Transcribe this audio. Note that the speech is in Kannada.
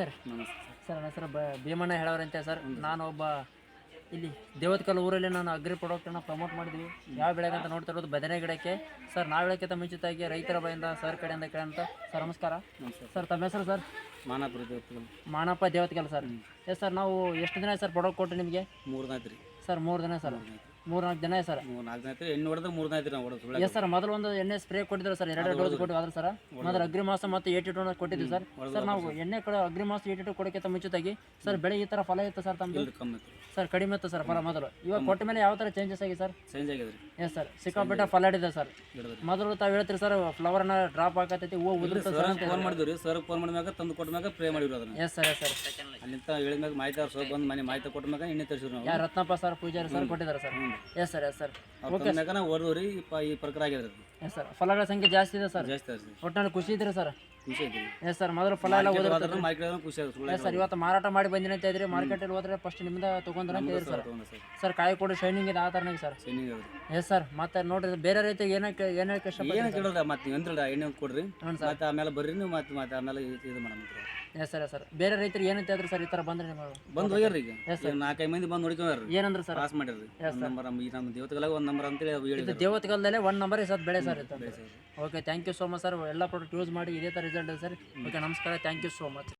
ನಮಸ್ತೆ ರೀ ನಮಸ್ತೆ. ಸರ್ ನನ್ನ ಹೆಸರು ಬ ಭೀಮಣ್ಣ ಹೇಳೋರಂತೆ ಸರ್. ನಾನು ಒಬ್ಬ ಇಲ್ಲಿ ದೇವತ್ಕಲ್ ಊರಲ್ಲಿ ನಾನು ಅಗ್ರಿ ಪ್ರಾಡಕ್ಟನ್ನು ಪ್ರಮೋಟ್ ಮಾಡಿದ್ವಿ. ಯಾವ ಬೆಳೆಗೆ ಅಂತ ನೋಡ್ತಾ ಇರೋದು ಬದನೆ ಗಿಡಕ್ಕೆ. ಸರ್ ನಾವು ಹೇಳೋಕ್ಕಿಂತ ಮುಂಚಿತವಾಗಿ ರೈತರ ಬಾಯಿಂದ ಸರ್ ಕಡೆಯಿಂದ ಕೇಳಂತ ಸರ್ ನಮಸ್ಕಾರ. ಸರ್ ತಮ್ಮ ಹೆಸರು sir? Manappa Devatkal Manappa Devatkal sir. Yes sir ನಾವು ಎಷ್ಟು ದಿನ ಸರ್ ಪ್ರಾಡಕ್ಟ್ ಕೊಟ್ಟರೆ ನಿಮಗೆ? ಮೂರು ದಿನ ಸರ್ ಮೂರು ದಿನ ಸರ್. ಮೂರು ಜನ ಸರ್. ಮೂರು ನಾಲ್ಕು ನಾಯ್ತು ಎಣ್ಣೆ ಹೊಡೆದ್ರೆ ಮೂರು ರೀ ನಾವು ಹೊಡೆದು ಎಸ್ ಸರ್ ಮೊದಲು ಒಂದು ಎಣ್ಣೆ ಸ್ಪ್ರೇ ಕೊಟ್ಟಿದ್ರು ಸರ್ ಎರಡು ಡೋಸ್ ಕೊಟ್ಟು ಆದ್ರೆ ಸರ್. ಮೊದಲು ಅಗ್ರಿ ಮಾಸ ಮತ್ತು ಏಟಿ ಟು ಕೊಟ್ಟಿದ್ವಿ ಸರ್. ಸರ್ ನಾವು ಎಣ್ಣೆ ಕೂಡ ಅಗ್ರಿ ಮಾಸ ಏಟಿ ಟು ಕೊಡೋಕ್ಕಿಂತ ಮುಂಚಿತಾಗಿ ಸರ್ ಬೆಳೆ ಈ ಥರ ಫಲ ಇತ್ತು ಸರ್ ತಮ್ಮದು ಕಮ್ಮಿ ಐತ್ರಿ ಸರ್ ಕಡಿಮೆ ಇತ್ತು ಸರ್ ಫಲ ಮೊದಲು. ಇವಾಗ ಕೊಟ್ಟ ಮೇಲೆ ಯಾವ ಥರ ಚೇಂಜಸ್ ಆಗಿ ಸರ್? ಚೇಂಜ್ ಆಗಿದೆ ಎಸ್ ಸರ್ ಸಿಕ್ಕಾಪಟ್ಟೆ ಫಲ ಇದೆ ಸರ್ ಮೊದಲು ತಾವು ಹೇಳ್ತೀರಿ ಸರ್ ಫ್ಲವರ್ನ ಡ್ರಾಪ್ ಆಗತೈತಿ ಹೂವು ಉದ್ರಿ ಸರ್ ಫೋನ್ ಮಾಡಿದ್ರಿ ಸರ್ ಫೋನ್ ಮಾಡಿದ್ಮ್ಯಾಗ ತಂದು ಕೊಟ್ಟ ಮ್ಯಾಗ ಪ್ರೇ ಮಾಡಿದ್ರು ಅದನ್ನ. ಎಸ್ ಸರ್ ಎಸ್ ಸರ್ ಅಲ್ಲಿಂದ ಹೇಳಿದ್ಮ್ಯಾಗ ಮಾಹಿತಿ ಅವ್ರು ಸರ್ ಬಂದು ಮನೆ ಮಾಹಿತಿ ಕೊಟ್ಟ ಮ್ಯಾಗ ಎಣ್ಣೆ ತರಿಸಿದ್ರು ನಾವು. ಯಾರು ರತ್ನಪ್ಪ ಸರ್ ಪೂಜಾರಿ ಸರ್ ಕೊಟ್ಟಿದ್ದಾರೆ sir yes sir yes sir okay ಮ್ಯಾಗ ನಾವು ಈ ಪ್ರಕಾರ ಆಗಿದೆ ಎಸ್ ಸರ್ ಫಲಗಳ ಸಂಖ್ಯೆ ಜಾಸ್ತಿ ಇದೆ ಸರ್ ಜಾಸ್ತಿ ಒಟ್ಟಿನಲ್ಲಿ ಖುಷಿ ಇದ್ರಿ ಸರ್ ಖುಷಿ ಐತಿ ಎಸ್ ಸರ್ ಮೊದಲು ಫಲ ಎಲ್ಲ ಮಾರ್ಕೆಟ್ ಖುಷಿ ಆಗುತ್ತೆ ಸರ್ ಇವತ್ತು ಮಾರಾಟ ಮಾಡಿ ಬಂದಿನ ಅಂತ ಇದ್ರಿ ಮಾರ್ಕೆಟಲ್ಲಿ ಹೋದ್ರೆ ಫಸ್ಟ್ ನಿಮ್ದ ತಗೊಂಡ್ರ ಅಂತ ಇದ್ರಿ ಸರ್ ಸರ್. ಕಾಯಿ ಕೊಡಿ ಶೈನಿಂಗ್ ಇದೆ ಆ ಥರನಾಗಿ ಸರ್. ಎಸ್ ಸರ್ ಮತ್ತೆ ನೋಡ್ರಿ ಬೇರೆ ರೈತರಿಗೆ ಏನಕ್ಕೆ ಏನಕ್ಕೆ ಏನು ಕೇಳೋದ ಮತ್ತೆ ನೀವು ಅಂದ್ರಲ್ಲ ಎಣ್ಣೆ ಕೊಡ್ರಿ ಮತ್ತೆ ಆಮೇಲೆ ಬರ್ರಿ ನೀವು ಮತ್ತೆ ಮತ್ತೆ ಆಮೇಲೆ ಇದು- ಇದು ಮಾಡಮ್ ಎಸ್ ಸರ್ ಸರ್. ಬೇರೆ ರೈತರು ಏನಂತ ಹೇಳಿದ್ರಿ ಸರ್ ಈ ಥರ ಬಂದ್ರೆ ನೀವು ಬಂದು ಹೋಗ್ಯಾರ ಈಗ. ಈಗ ನಾಲ್ಕೈದು ಮಂದಿ ಬಂದು ನೋಡ್ಕೊಂಡ್ರಿ ಏನಂದ್ರೆ ಸರ್? ಪಾಸ್ ಮಾಡಿರ್ರಿ. ಒಂದು ನಂಬರ್ ನಮ್ಮ ಈ ನಮ್ಮ ದೇವತೆಗೆಲ್ಲ ಒಂದು ನಂಬರ್ ಅಂತೇಳಿ ಅವು ಇದು ಹೇಳಿದ್ರು ದೇವತ್ಗಲ್ದಲ್ಲೇ ಒನ್ ನಂಬರ್ ಸರ್ ಬೆಳೆ ಸರ್ ಬೆಳೆ sir okay thank you so much sir ಎಲ್ಲ ಪ್ರಾಡಕ್ಟ್ ಯೂಸ್ ಮಾಡಿ ಇದೇ ಥರ ರಿಸಲ್ಟ್ ಇದೆ ಸರ್. ಓಕೆ ನಮಸ್ಕಾರ. Thank you so much